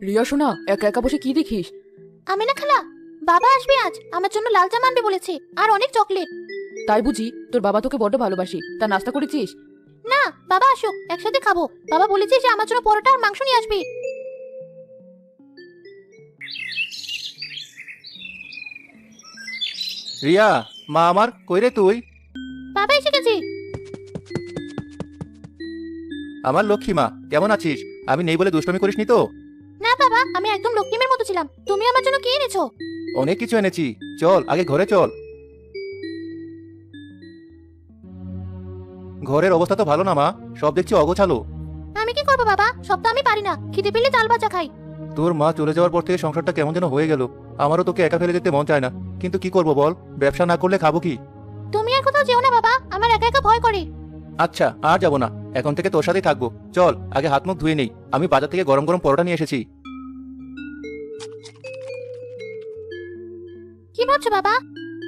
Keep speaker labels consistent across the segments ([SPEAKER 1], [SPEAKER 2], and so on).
[SPEAKER 1] রিয়া শোনা একা একা বসে কি দেখিস?
[SPEAKER 2] আমি না খালা বাবা আসবে আজ। আমার জন্য লাল জামা আনবে বলেছে আর অনেক চকলেট।
[SPEAKER 1] তাই বুঝি তোর বাবা তোকে বড্ড ভালোবাসি। তা নাস্তা করেছিস?
[SPEAKER 2] না বাবা আসুক একসাথে খাব। বাবা বলেছে যে আমার জন্য পরোটা আর মাংস নিয়ে আসবে।
[SPEAKER 3] রিয়া মা আমার কই রে তুই?
[SPEAKER 2] বাবা এসে গেছে।
[SPEAKER 3] আমার লক্ষ্মী মা কেমন আছিস? আমি নেই বলে দুষ্টমি করিসনি তো?
[SPEAKER 2] লক্ষ্মীমের তুমি আমার জন্য কি এনেছো?
[SPEAKER 3] অনেক কিছু এনেছি। চল আগে ঘরে চল। ঘরের অবস্থা তো ভালো না মা। সব দেখছি অগোছালো।
[SPEAKER 2] আমি কি করব বাবা? সব তো আমি পারি না। খিদে পেলে চাল বাজা খাই।
[SPEAKER 3] তোর মা চলে যাওয়ার পর থেকে সংসারটা কেমন যেন হয়ে গেল। আমারও তোকে একা ফেলে যেতে মন চায় না। কিন্তু কি করব বল? ব্যবসা না করলে খাব কি?
[SPEAKER 2] তুমি আর কোথাও যেও না বাবা। আমার একা একা ভয় করে।
[SPEAKER 3] আচ্ছা আর যাব না। এখন থেকে তোর সাথেই থাকব। চল আগে হাত মুখ ধুয়ে নেই। আমি বাজার থেকে গরম গরম পরোটা নিয়ে এসেছি।
[SPEAKER 2] ভাবছ বাবা?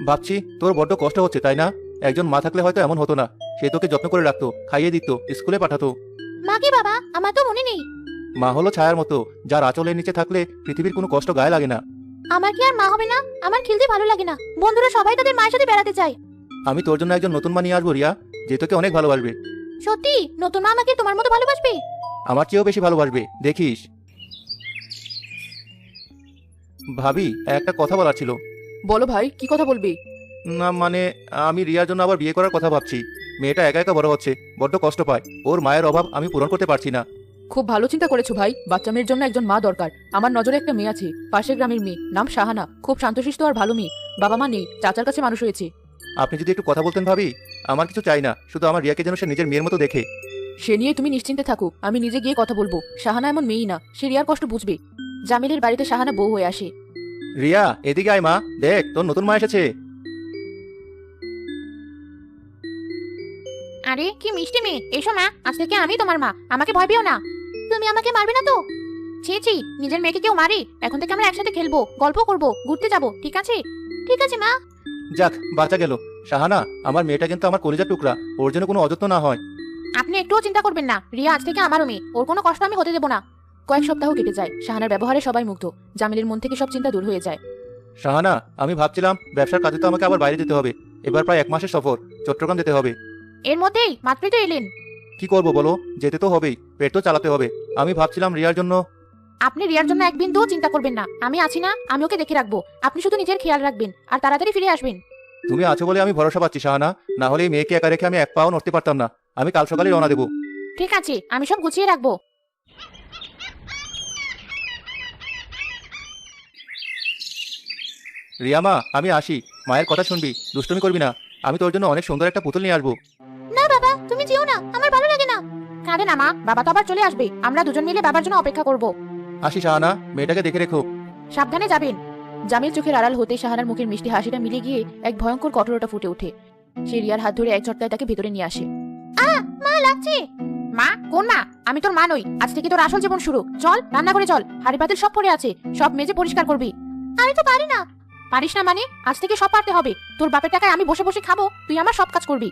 [SPEAKER 3] ভাবছি তোর বড্ড কষ্ট হচ্ছে তাই না? একজন মা থাকলে হয়তো এমন হতো না। সে তোকে যত্ন করে রাখতো খাইয়ে দিত স্কুলে পাঠাতো।
[SPEAKER 2] মা কি বাবা? আমার তো মনে নেই।
[SPEAKER 3] মা হলো ছায়ার মতো যার আঁচলের নিচে থাকলে পৃথিবীর কোনো কষ্ট গায়ে লাগে না।
[SPEAKER 2] আমার কি আর মা হবে না? আমার খেলতে ভালো লাগে না। বন্ধুরা সবাই তাদের মায়ের সাথে বেড়াতে চায়।
[SPEAKER 3] আমি তোর জন্য একজন নতুন মা নিয়ে আসব রিয়া যে তোকে অনেক ভালোবাসবে।
[SPEAKER 2] সত্যি? নতুন মা আমাকে তোমার মতো ভালোবাসবে?
[SPEAKER 3] আমার চেয়েও বেশি ভালোবাসবে দেখিস। ভাবি একটা কথা বলার ছিল।
[SPEAKER 1] বলো ভাই কি কথা বলবি?
[SPEAKER 3] না মানে আমি রিয়ার জন্য আবার বিয়ে করার কথা ভাবছি। মেয়েটা একা একা বড় হচ্ছে বড্ড কষ্ট পায়। ওর মায়ের অভাব আমি পূরণ করতে পারছি না।
[SPEAKER 1] খুব ভালো চিন্তা করেছ ভাই বাচ্চা মেয়ের জন্য একজন মা দরকার। আমার নজরে একটা মেয়ে আছে পাশের গ্রামের মেয়ে নাম শাহানা। খুব শান্তশিষ্ট আর ভালো মেয়ে। বাবা মা নেই চাচার কাছে মানুষ হয়েছে।
[SPEAKER 3] আপনি যদি একটু কথা বলতেন ভাবি আমার কিছু চাই না শুধু আমার রিয়াকে যেন সে নিজের মেয়ের মতো দেখে।
[SPEAKER 1] সে নিয়ে তুমি নিশ্চিন্তে থাকো আমি নিজে গিয়ে কথা বলব। শাহানা এমন মেয়েই না সে রিয়ার কষ্ট বুঝবে। জামিলের বাড়িতে শাহানা বউ হয়ে আসে।
[SPEAKER 3] রিয়া এদিকে আয় মা। দেখ তোর নতুন মা এসেছে।
[SPEAKER 2] আরে কি মিষ্টি মেয়ে। এসো মা আজ থেকে আমি তোমার মা। আমাকে ভয় পেও না। তুমি আমাকে মারবে না তো? ছি ছি নিজের মেয়েকে কেউ মারে। এখন থেকে আমরা একসাথে খেলব গল্প করব ঘুরতে যাব ঠিক আছে? ঠিক আছে মা।
[SPEAKER 3] যাক বাঁচা গেল। শাহানা আমার মেয়েটা কিন্তু আমার কলিজার টুকরা। ওর জন্য কোনো অযত্ন না হয়।
[SPEAKER 2] আপনি একটুও চিন্তা করবেন না। রিয়া আজ থেকে আমারও মেয়ে। ওর কোনো কষ্ট আমি হতে দেবো না।
[SPEAKER 1] কয়েক সপ্তাহ কেটে যায়। শাহানার ব্যবহারে সবাই মুগ্ধ। জামিলের মন থেকে সব চিন্তা দূর হয়ে যায়।
[SPEAKER 3] শাহানা আমি ভাবছিলাম ব্যবসার কাজে তো আমাকে আবার বাইরে যেতে হবে। এবার প্রায় এক মাসের সফর। চট্টগ্রাম যেতে হবে।
[SPEAKER 2] এর মধ্যেই মাত্রই তো এলেন।
[SPEAKER 3] কি করব বলো? যেতে তো হবেই। পেট তো চালাতে হবে। আমি ভাবছিলাম রিয়ার জন্য
[SPEAKER 2] আপনি রিয়ার জন্য এক বিন্দুও চিন্তা করবেন না। আমি আছি না আমি ওকে দেখে রাখব। আপনি শুধু নিজের খেয়াল রাখবেন আর তাড়াতাড়ি ফিরে আসবেন।
[SPEAKER 3] তুমি আছো বলে আমি ভরসা পাচ্ছি শাহানা। না হলে এই মেয়েকে একা রেখে আমি এক পাও নড়তে পারতাম না। আমি কাল সকালে রওনা দেবো।
[SPEAKER 2] ঠিক আছে আমি সব গুছিয়ে রাখব।
[SPEAKER 3] রিয়া মা আমি আসি। মায়ের কথা শুনবি দুষ্টমি করবি না। আমি তোর জন্য অনেক সুন্দর একটা পুতুল নিয়ে আসব।
[SPEAKER 2] না বাবা তুমি যেও না আমার ভালো লাগে না। কাঁদে না মা বাবা তো আবার চলে আসবে। আমরা দুজন মিলে বাবার জন্য অপেক্ষা করব।
[SPEAKER 3] আসি শাহানা মেয়েটাকে দেখে রেখো।
[SPEAKER 2] সাবধানে যাবেন।
[SPEAKER 1] জামিল চোখের আড়াল হতে শাহানার মুখের মিষ্টি হাসিটা মিলে গিয়ে এক ভয়ঙ্কর কঠোরতা ফুটে ওঠে। সে রিয়ার হাত ধরে এক ঝটকায় তাকে ভেতরে নিয়ে আসে।
[SPEAKER 2] আ মা লাগছে। মা কোন মা? আমি তোর মা নই। আজ থেকে তোর আসল জীবন শুরু। চল রান্না করে চল। হাড়ি পাতিল সব পড়ে আছে। সব মেজে পরিষ্কার করবি। আমি তো পারি না। পারিস না মানে? আজ থেকে সব পারতে হবে। তোর বাপের টাকায় আমি বসে বসে খাব। তুই আমার সব কাজ করবি।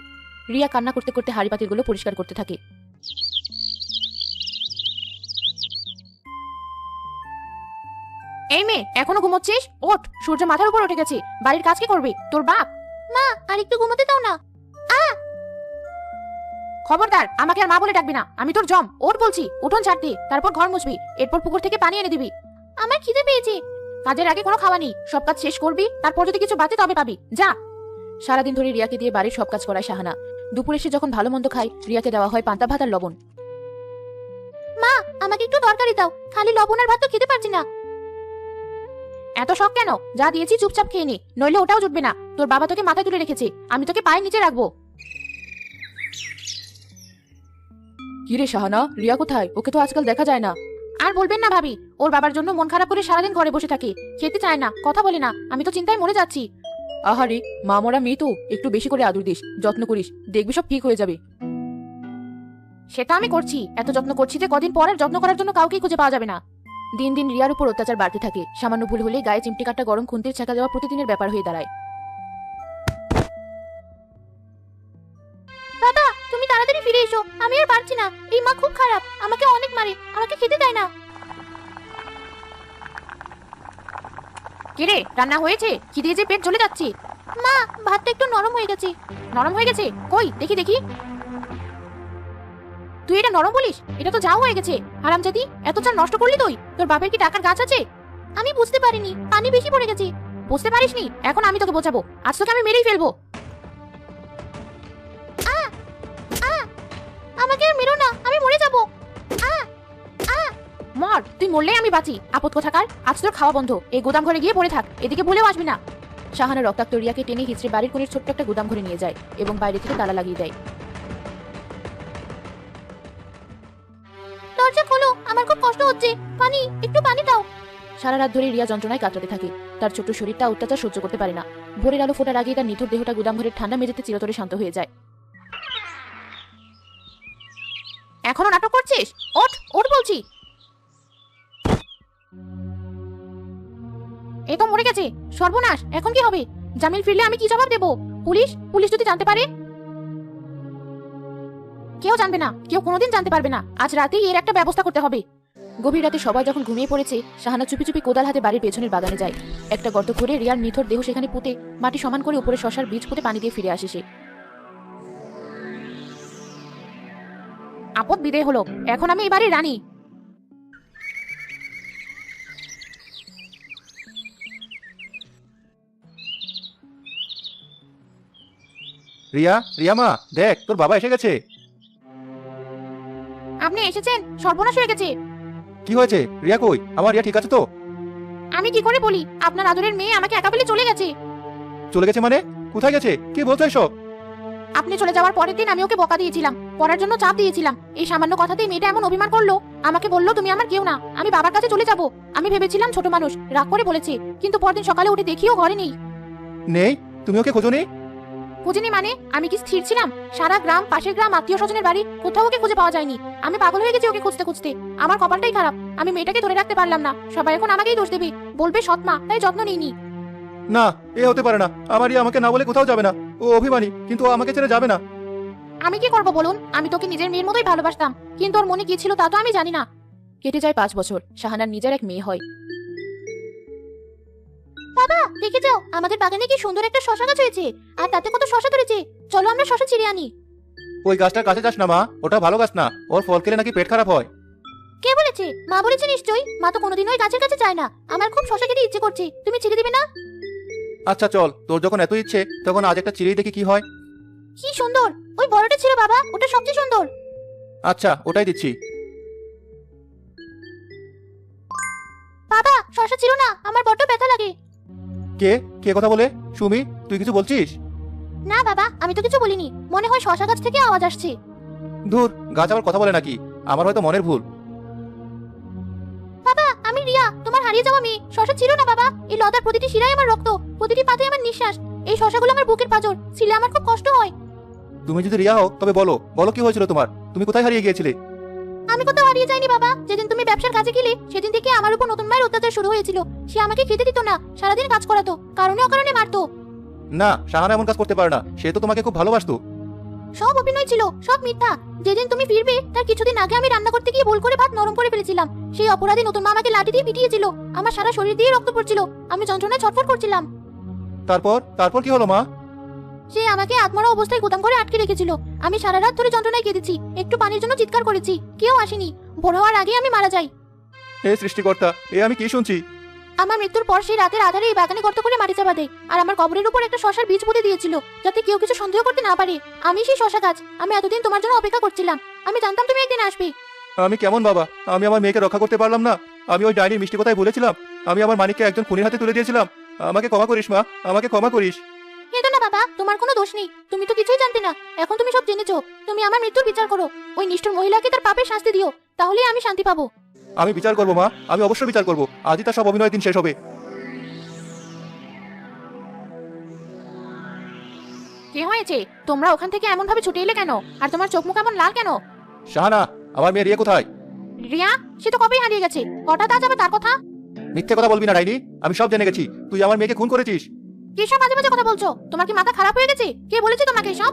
[SPEAKER 1] রিয়া কান্না করতে করতে হাড়ি পাতিলগুলো পরিষ্কার করতে থাকে।
[SPEAKER 2] এই মেয়ে এখনও ঘুমোচ্ছিস? ওঠ। সূর্য মাথার উপর উঠে গেছে। বাড়ির কাজ কি করবি? তোর বাপ? মা আর একটু ঘুমোতে দাও না। আ! খবরদার আমাকে আর মা বলে ডাকবি না। আমি তোর জম। ওঠ বলছি। উঠোন ছাড়তে তারপর ঘর মুছবি। এরপর পুকুর থেকে পানি এনে দিবি। আমার খিদে পেয়েছে। কাজের আগে কোনো খাওয়া নেই। সব কাজ শেষ করবি, তারপর যদি কিছু বাঁচে তবে পাবি। যা।
[SPEAKER 1] সারাদিন ধরে রিয়াকে দিয়ে বাড়ির সব কাজ করায় শাহানা। দুপুরে সে যখন ভালো মন্দ খায়, রিয়াকে দেওয়া হয় পান্তা ভাত আর লবণ।
[SPEAKER 2] মা, আমাকে একটু তরকারি দাও। খালি লবণ আর ভাত তো খেতে পারছি না। এত শখ কেন? যা দিয়েছি চুপচাপ খেয়ে নে। নইলে ওটাও জুটবে না। তোর বাবা তোকে মাথায় তুলে রেখেছে। আমি তোকে পায়ের নিচে রাখব।
[SPEAKER 1] কি রে শাহানা, রিয়া কোথায়? ওকে তো আজকাল দেখা যায় না।
[SPEAKER 2] আর বলবেন না ভাবি ওর বাবার জন্য মন খারাপ করে সারাদিন ঘরে বসে থাকে খেতে চায় না কথা বলে না আমি তো চিন্তায় মরে যাচ্ছি।
[SPEAKER 1] আহারে মা মরা মেয়ে তো একটু বেশি করে আদর দিস যত্ন করিস দেখবি সব ঠিক হয়ে যাবে।
[SPEAKER 2] সেটা আমি করছি এত যত্ন করছি যে কদিন পর আর যত্ন করার জন্য কাউকেই খুঁজে পাওয়া যাবে না।
[SPEAKER 1] দিন দিন রিয়ার উপর অত্যাচার বাড়তে থাকে সামান্য ভুল হলে গায়ে চিমটি কাটা গরম খুন্তির ছেঁকা দেওয়া প্রতিদিনের ব্যাপার হয়ে দাঁড়ায়।
[SPEAKER 2] তাড়াতাড়ি ফিরে এসো আমি আর পারছি না। এই মা খুব খারাপ আমাকে অনেক মারে আমাকে খেতে দেয় না। রে রান্না হয়েছে? খিদে যে পেট জ্বলে যাচ্ছে। মা ভাতটা একটু নরম হয়ে গেছে। নরম হয়ে গেছে? কই দেখি দেখি। তুই এটা নরম বলিস? এটা তো যাও হয়ে গেছে। হারামজাদি এত চাল নষ্ট করলি তুই? তোর বাপের কি টাকার গাছ আছে? আমি বুঝতে পারিনি পানি বেশি পড়ে গেছে। বুঝতে পারিসনি? এখন আমি তোকে বোঝাবো। আজ তোকে আমি মেরেই ফেলব। তুই মরলেই আমি বাঁচি। আপদ কোথাকার? আজ তোর খাওয়া বন্ধ। এই গোদাম ঘরে গিয়ে পড়ে থাক। এদিকে ভুলেও আসবি না।
[SPEAKER 1] শাহানা রক্তাক্ত রিয়াকে টেনে হিচড়ে বাড়ির কোণের ছোট্ট একটা গুদাম ঘরে নিয়ে যায় এবং বাইরে থেকে তালা লাগিয়ে দেয়।
[SPEAKER 2] দরজা খোলো। আমার খুব কষ্ট হচ্ছে। পানি একটু পানি দাও।
[SPEAKER 1] সারা রাত ধরে রিয়া যন্ত্রণায় কাতরাতে থাকে। তার ছোট্ট শরীরটা অত্যাচার সহ্য করতে পারে না। ভোরের আলো ফোটার আগেই তার নিথর দেহটা গুদাম ঘরের ঠান্ডা মেঝেতে চিরতরে শান্ত হয়ে যায়।
[SPEAKER 2] এখনও নাটক করছিস? ওঠ ওঠ বলছি। এ মরে গেছে। সর্বনাশ। এখন কি হবে? জামিল ফিরলে আমি কি জবাব দেব? পুলিশ? পুলিশ যদি জানতে পারে? কেউ জানবে না। কেউ কোনোদিন জানতে পারবে না। আজ রাতেই এর একটা ব্যবস্থা করতে হবে।
[SPEAKER 1] গভীর রাতে সবাই যখন ঘুমিয়ে পড়েছে, শাহানা চুপি চুপি কোদাল হাতে বাড়ির পেছনের বাগানে যায়। একটা গর্ত করে রিয়ার নিথর দেহ সেখানে পুঁতে মাটি সমান করে উপরে শশার বীজ পুঁতে পানি দিয়ে ফিরে আসে সে।
[SPEAKER 2] আপদ বিদেয় হলো এখন আমি এবারে রানী।
[SPEAKER 3] রিয়া রিয়া মা দেখ তোর বাবা এসে গেছে।
[SPEAKER 2] আপনি এসেছেন? সর্বনাশ হয়ে গেছে।
[SPEAKER 3] কি হয়েছে? রিয়া কই? আমার রিয়া ঠিক আছে তো?
[SPEAKER 2] আমি কি করে বলি? আপনার আদরের মেয়ে আমাকে একা ফেলে চলে গেছে।
[SPEAKER 3] চলে গেছে মানে? কোথায় গেছে? কি বলছো এসব?
[SPEAKER 2] আপনি চলে যাওয়ার পরের দিন আমি ওকে বকা দিয়েছিলাম। পড়ার জন্য চাপ দিয়েছিলাম। এই সামান্য কথাতেই মেয়েটা এমন অভিমান করল। আমাকে বলল তুমি আমার কেউ না। আমি বাবার কাছে চলে যাব। আমি ভেবেছিলাম ছোট মানুষ। রাগ করে বলেছে। কিন্তু পরদিন সকালে উঠে দেখিও ঘরে নেই।
[SPEAKER 3] নেই? তুমি ওকে খোঁজো নি?
[SPEAKER 2] খুঁজিনি মানে? আমি কি স্থির ছিলাম? সারা গ্রাম পাশের গ্রাম আত্মীয় স্বজনের বাড়ি কোথাও ওকে খুঁজে পাওয়া যায়নি। আমি পাগল হয়ে গেছি ওকে খুঁজতে খুঁজতে। আমার কপালটাই খারাপ। আমি মেয়েটাকে ধরে রাখতে পারলাম না। সবাই এখন আমাকেই দোষ দেবে। বলবে সৎমা তাই যত্ন নিইনি
[SPEAKER 3] না। এ হতে পারে না। আমার রিয়া আমাকে না বলে কোথাও যাবে না। ও অভিমানী কিন্তু ও আমাকে ছেড়ে যাবে না।
[SPEAKER 2] আমি কি করব বলুন? আমি তোকে নিজের মেয়ের মতোই ভালোবাসতাম। কিন্তু ওর মনে কি ছিল তা তো আমি জানি না।
[SPEAKER 1] কেটে যায় পাঁচ বছর। শাহানার নিজের এক মেয়ে হয়।
[SPEAKER 2] বাবা দেখে যাও আমাদের বাগানে কি সুন্দর একটা শশা গাছ হয়েছে। আর তাতে কত শশা ধরেছে। চলো আমরা শশা ছিঁড়ে আনি।
[SPEAKER 3] ওই গাছটার কাছে যাস না মা। ওটা ভালো গাছ না। ওর ফল খেলে নাকি পেট খারাপ হয়।
[SPEAKER 2] কে বলেছে? মা বলেছে নিশ্চয়ই। মা তো কোনোদিন ওই গাছের কাছে যায় না। আমার খুব শশা খেতে ইচ্ছে করছে। তুমি ছিঁড়ে দিবে না?
[SPEAKER 3] আচ্ছা চল। তোর যখন এত ইচ্ছে তখন আজ একটা চিড়েই দেখি কি হয়।
[SPEAKER 2] কি সুন্দর! ওই বড়টা ছিল বাবা ওটা সবচেয়ে সুন্দর।
[SPEAKER 3] আচ্ছা ওটাই দিচ্ছি।
[SPEAKER 2] বাবা শশা ছিল না। আমার বড্ড ব্যথা লাগে।
[SPEAKER 3] কে? কে কথা বলে? সুমি তুই কিছু বলছিস?
[SPEAKER 2] না বাবা আমি তো কিছু বলিনি। মনে হয় শশা গাছ থেকে আওয়াজ আসছে।
[SPEAKER 3] দূর গাছ আবার কথা বলে নাকি? আমার হয়তো মনের ভুল।
[SPEAKER 2] বাবা আমি রিয়া তোমার হারিয়ে যাওয়া মেয়ে। শশা ছিল না বাবা। এই লতার প্রতিটি শিরায় আমার রক্ত প্রতিটি পাতে আমার নিঃশ্বাস। এই শশাগুলো আমার বুকের পাঁজর ছিলে আমার খুব কষ্ট হয়।
[SPEAKER 3] তুমি যদি রিয়া হও তবে বলো বলো কি হয়েছিল তোমার? তুমি কোথায় হারিয়ে গিয়েছিলে?
[SPEAKER 2] আমি কোথাও হারিয়ে যাইনি বাবা। যেদিন তুমি ব্যবসার কাজে গেলে সেদিন থেকে আমার উপর নতুন মায়ের অত্যাচার শুরু হয়েছিল। সে আমাকে খেতে দিত না সারাদিন কাজ করাতো কারণে অকারণে মারতো।
[SPEAKER 3] না সাহানা এমন কাজ করতে পারে না। সে তো তোমাকে খুব ভালোবাসতো।
[SPEAKER 2] সব অভিনয় ছিল সব মিথ্যা। যেদিন তুমি ফিরবে তার কিছুদিন আগে আমি রান্না করতে গিয়ে ভুল করে ভাত নরম করে ফেলেছিলাম। সেই অপরাধী নতুন মা আমাকে লাঠি দিয়ে পিটিয়েছিল আমার সারা শরীর দিয়ে রক্ত পড়ছিল। আমি যন্ত্রণায় ছটফট করছিলাম।
[SPEAKER 3] তারপর? তারপর কি হলো মা?
[SPEAKER 2] সে আমাকে আত্মরা অবস্থায় গুদাম করে আটকে রেখেছিল। আমি সারা রাত ধরে যন্ত্রণায় কেঁদেছি। একটু পানির জন্য চিৎকার করেছি। কেউ আসেনি। ভোর হওয়ার আগে আমি মারা যাই।
[SPEAKER 3] হে সৃষ্টিকর্তা এ আমি কি শুনছি?
[SPEAKER 2] আমার মৃত্যুর পর সেই রাতের আধারে এই বাগানে গর্ত করে মাটি চাপা দেয়। আর আমার কবরের উপর একটা শশার বীজ পুঁতে দিয়েছিল যাতে কেউ কিছু সন্দেহ করতে না পারে। আমি সেই শশা গাছ আমি এতদিন তোমার জন্য অপেক্ষা করছিলাম। আমি জানতাম তুমি একদিন আসবে।
[SPEAKER 3] আমি কেমন বাবা? আমি আমার মেয়েকে রক্ষা করতে পারলাম না। আমি ওই ডাইনির মিষ্টি কথাই বলেছিলাম। আমি আমার মানিককে একজন খুনির হাতে তুলে দিয়েছিলাম। আমাকে ক্ষমা করিস মা আমাকে ক্ষমা করিস।
[SPEAKER 2] বাবা তোমার কোনো দোষ নেই। তুমি তো কিছুই জানতে না। এখন তুমি সব জেনেছো। তুমি আমার মৃত্যুর বিচার করো। ওই নিষ্ঠুর মহিলাকে তার পাপের শাস্তি দিও। তাহলেই আমি শান্তি পাবো।
[SPEAKER 3] আমি বিচার করব মা। আমি অবশ্যই বিচার করব। আজই তার সব অভিনয় দিন শেষ হবে।
[SPEAKER 2] কে হয়েছে? তোমরা ওখান থেকে এমন ভাবে ছুটে এলে কেন? আর তোমার চোখ মুখ এমন লাল কেন?
[SPEAKER 3] শাহানা আমার মেয়ে রিয়া কোথায়?
[SPEAKER 2] রিয়া? সে তো কবেই হারিয়ে গেছে। হঠাৎ আজ আবার তার কথা?
[SPEAKER 3] মিথ্যে কথা বলবি না ডাইনি আমি সব জেনে গেছি। তুই আমার মেয়েকে খুন করেছিস।
[SPEAKER 2] কি সব মাঝে মাঝে কথা বলছো? তোমার কি মাথা খারাপ হয়ে গেছে? কে বলেছে তোমাকে এসব?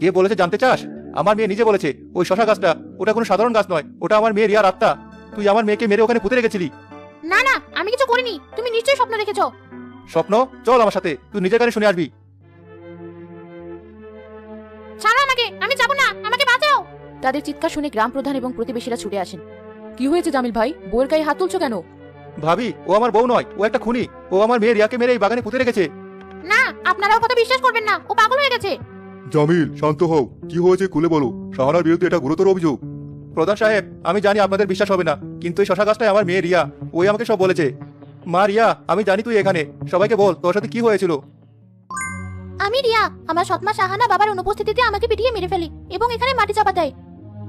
[SPEAKER 3] কে বলেছে জানতে চাস? আমার মেয়ে নিজে বলেছে ওই শশা গাছটা ওটা কোনো সাধারণ গাছ নয় ওটা আমার মেয়ে রিয়ার আত্মা। তুই আমার মেয়েকে মেরে ওখানে পুঁতে রেখেছিলি।
[SPEAKER 2] না না আমি কিছু করিনি। তুমি নিশ্চয়ই স্বপ্ন দেখেছ
[SPEAKER 3] স্বপ্ন? চল আমার সাথে তুই নিজের কানে শুনে আসবি।
[SPEAKER 2] ছাড়ো আমাকে আমি যাব না আমাকে বাঁচাও।
[SPEAKER 1] তাদের চিৎকার শুনে গ্রাম প্রধান এবং প্রতিবেশীরা ছুটে আসেন। কি হয়েছে জামিল ভাই? বউয়ের গায়ে হাত তুলছো কেন?
[SPEAKER 3] ভাবি ও আমার বউ নয় ও একটা খুনি। ও আমার মেয়ে রিয়াকে মেরে এই বাগানে পুঁতে রেখেছে।
[SPEAKER 2] না আপনারাও কথা বিশ্বাস করবেন না। ও পাগল হয়ে গেছে।
[SPEAKER 4] জামিল শান্ত হও। কি হয়েছে খুলে বলো। শাহানার বিরুদ্ধে এটা গুরুতর অভিযোগ।
[SPEAKER 3] প্রধান সাহেব আমি জানি আপনাদের বিশ্বাস হবে না কিন্তু এই শশা গাছটাই আমার মেয়ে রিয়া ওই আমাকে সব বলেছে। মা রিয়া আমি জানি তুই এখানে। সবাইকে বল তোর সাথে কি হয়েছিল?
[SPEAKER 2] আমি রিয়া আমার সৎমা সাহানা বাবার অনুপস্থিতিতে আমাকে পিটিয়ে মেরে ফেলি এবং এখানে মাটি চাপা দেয়।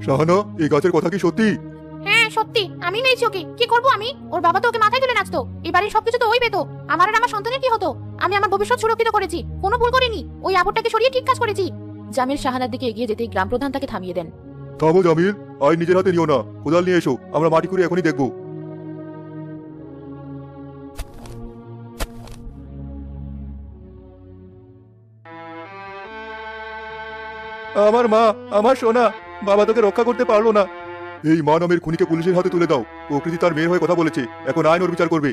[SPEAKER 4] শাহানা এই গাছের কথা কি সত্যি?
[SPEAKER 2] হ্যাঁ সত্যি, আমি মেরেছি ওকে। কি করব আমি? ওর বাবা তো ওকে মাথায় তুলে নাচতো। এই বাড়ির সবকিছু তো ওই পেতো। আমার আর আমার সন্তানের কি হতো? আমি আমার ভবিষ্যৎ সুরক্ষিত করেছি। কোনো ভুল করিনি। ওই আবরটাকে সরিয়ে ঠিক কাজ করেছি।
[SPEAKER 1] জামিল শাহানার দিকে এগিয়ে যেতেই গ্রাম প্রধান তাকে থামিয়ে দেন।
[SPEAKER 4] থামো জামিল আই নিজের হাতে নিও না। কোদাল নিয়ে এসো। আমরা মাটি করে এখনই দেখব।
[SPEAKER 3] আমার মা, আমার সোনা। বাবা তোকে রক্ষা করতে পারল না।
[SPEAKER 4] এই মা নামের খুনিকে পুলিশের হাতে তুলে দাও। প্রকৃতি তার মেয়ের হয়ে কথা বলেছে। এখন আইন ওর বিচার করবে।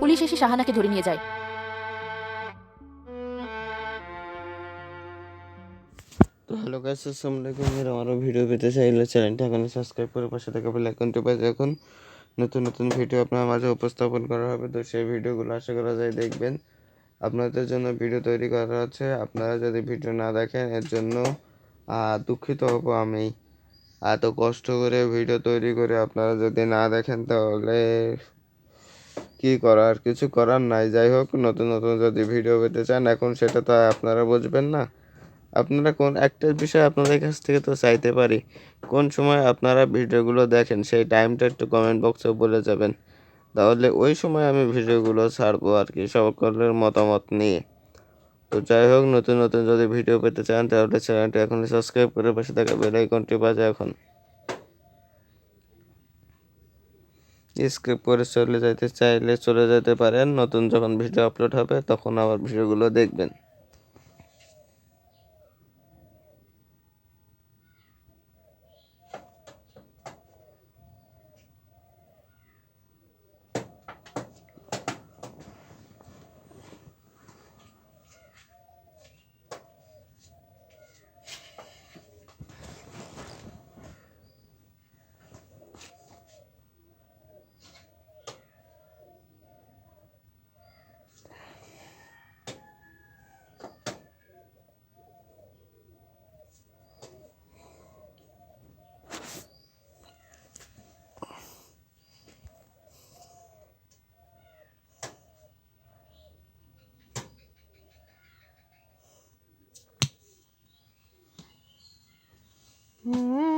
[SPEAKER 1] পুলিশ এসে শাহানাকে ধরে নিয়ে যায়।
[SPEAKER 5] তো হ্যালো গাইস আসসালামু আলাইকুম। এর আমারও ভিডিও পেতে চাইলে চ্যানেলটা এখন সাবস্ক্রাইব করে পাশে থাকা বেল আইকনটি বাজে এখন নতুন নতুন ভিডিও আপনার মাঝে উপস্থাপন করা হবে। তো সেই ভিডিওগুলো আশা করা যায় দেখবেন। আপনাদের জন্য ভিডিও তৈরি করা আছে আপনারা যদি ভিডিও না দেখেন এর জন্য দুঃখিত হব আমি। এত কষ্ট করে ভিডিও তৈরি করে আপনারা যদি না দেখেন তাহলে কি করার? কিছু করার নাই। যাই হোক, নতুন নতুন যদি ভিডিও পেতে চান, এখন সেটা তো আপনারা বুঝবেন না। আপনারা কোন, একটা বিষয় আপনাদের কাছ থেকে তো চাইতে পারি। কোন সময় আপনারা ভিডিওগুলো দেখেন, সেই টাইমটা একটু কমেন্ট বক্সে বলে যাবেন। তাহলে ওই সময় আমি ভিডিওগুলো ছাড়বো আর কি, সকলের মতামত নিয়ে। তো যাই হোক, নতুন নতুন যদি ভিডিও পেতে চান, তাহলে চ্যানেলটি এখন সাবস্ক্রাইব করে পাশে থাকা বেল আইকনটি বাজে এখন। স্ক্রিপ্ট করে চলে যেতে চাইলে চলে যেতে পারেন। নতুন যখন ভিডিও আপলোড হবে, তখন আবার ভিডিওগুলো দেখবেন। Mm-hmm.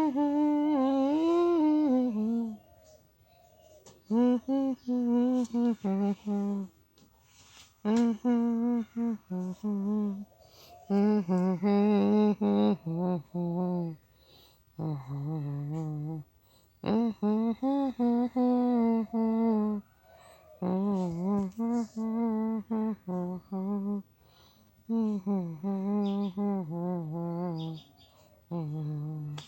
[SPEAKER 5] Mm-hmm.